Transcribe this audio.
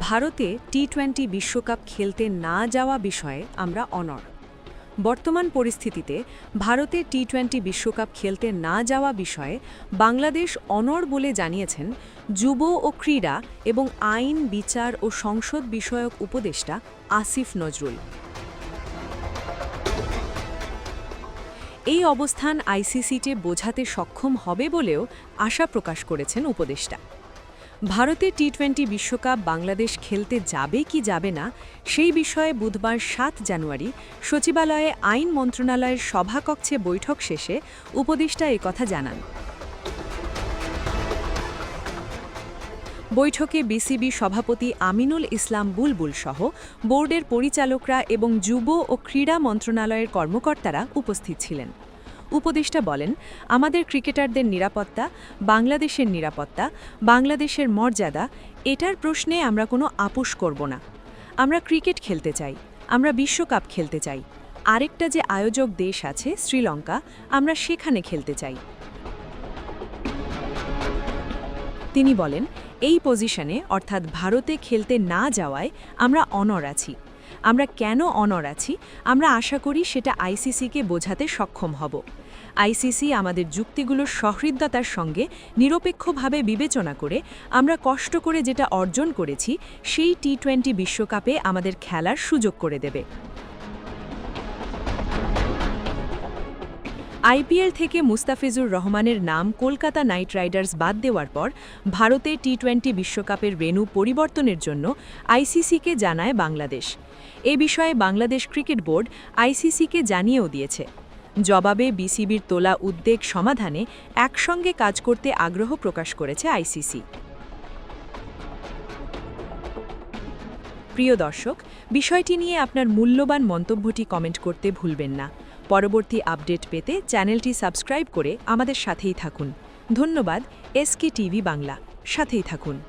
ভারতে T twenty বিশ্বকাপ খেলতে না যাওয়া বিষয়ে আমরা অনর বর্তমান পরিস্থিতিতে ভারতে টি টোয়েন্টি বিশ্বকাপ খেলতে না যাওয়া বিষয়ে বাংলাদেশ অনর বলে জানিয়েছেন যুব ও ক্রীড়া এবং আইন, বিচার ও সংসদ বিষয়ক উপদেষ্টা আসিফ নজরুল। এই অবস্থান আইসিসিতে বোঝাতে সক্ষম হবে বলেও আশা প্রকাশ করেছেন উপদেষ্টা। ভারতে টি টোয়েন্টি বিশ্বকাপ বাংলাদেশ খেলতে যাবে কি যাবে না, সেই বিষয়ে বুধবার সাত জানুয়ারি সচিবালয়ে আইন মন্ত্রণালয়ের সভাকক্ষে বৈঠক শেষে উপদেষ্টা কথা জানান। বৈঠকে বিসিবি সভাপতি আমিনুল ইসলাম বুলবুল সহ বোর্ডের পরিচালকরা এবং যুব ও ক্রীড়া মন্ত্রণালয়ের কর্মকর্তারা উপস্থিত ছিলেন। উপদেষ্টা বলেন, আমাদের ক্রিকেটারদের নিরাপত্তা, বাংলাদেশের নিরাপত্তা, বাংলাদেশের মর্যাদা, এটার প্রশ্নে আমরা কোনো আপোষ করব না। আমরা ক্রিকেট খেলতে চাই, আমরা বিশ্বকাপ খেলতে চাই। আরেকটা যে আয়োজক দেশ আছে, শ্রীলঙ্কা, আমরা সেখানে খেলতে চাই। তিনি বলেন, এই পজিশনে, অর্থাৎ ভারতে খেলতে না যাওয়ায় আমরা অনর আছি। আমরা কেন অনর আছি? আমরা আশা করি সেটা আইসিসিকে বোঝাতে সক্ষম হব। আইসিসি আমাদের যুক্তিগুলোর সহৃদতার সঙ্গে নিরপেক্ষভাবে বিবেচনা করে আমরা কষ্ট করে যেটা অর্জন করেছি, সেই টি টোয়েন্টি বিশ্বকাপে আমাদের খেলার সুযোগ করে দেবে। আইপিএল থেকে মুস্তাফিজুর রহমানের নাম কলকাতা নাইট রাইডার্স বাদ দেওয়ার পর ভারতে টি টোয়েন্টি বিশ্বকাপের রেনু পরিবর্তনের জন্য আইসিসিকে জানায় বাংলাদেশ। এ বিষয়ে বাংলাদেশ ক্রিকেট বোর্ড আইসিসিকে জানিয়েও দিয়েছে। জবাবে বিসিবির তোলা উদ্বেগ সমাধানে একসঙ্গে কাজ করতে আগ্রহ প্রকাশ করেছে আইসিসি। প্রিয় দর্শক, বিষয়টি নিয়ে আপনার মূল্যবান মন্তব্যটি কমেন্ট করতে ভুলবেন না। পরবর্তী আপডেট পেতে চ্যানেলটি সাবস্ক্রাইব করে আমাদের সাথেই থাকুন। ধন্যবাদ, এসকে টিভি বাংলা। সাথেই থাকুন।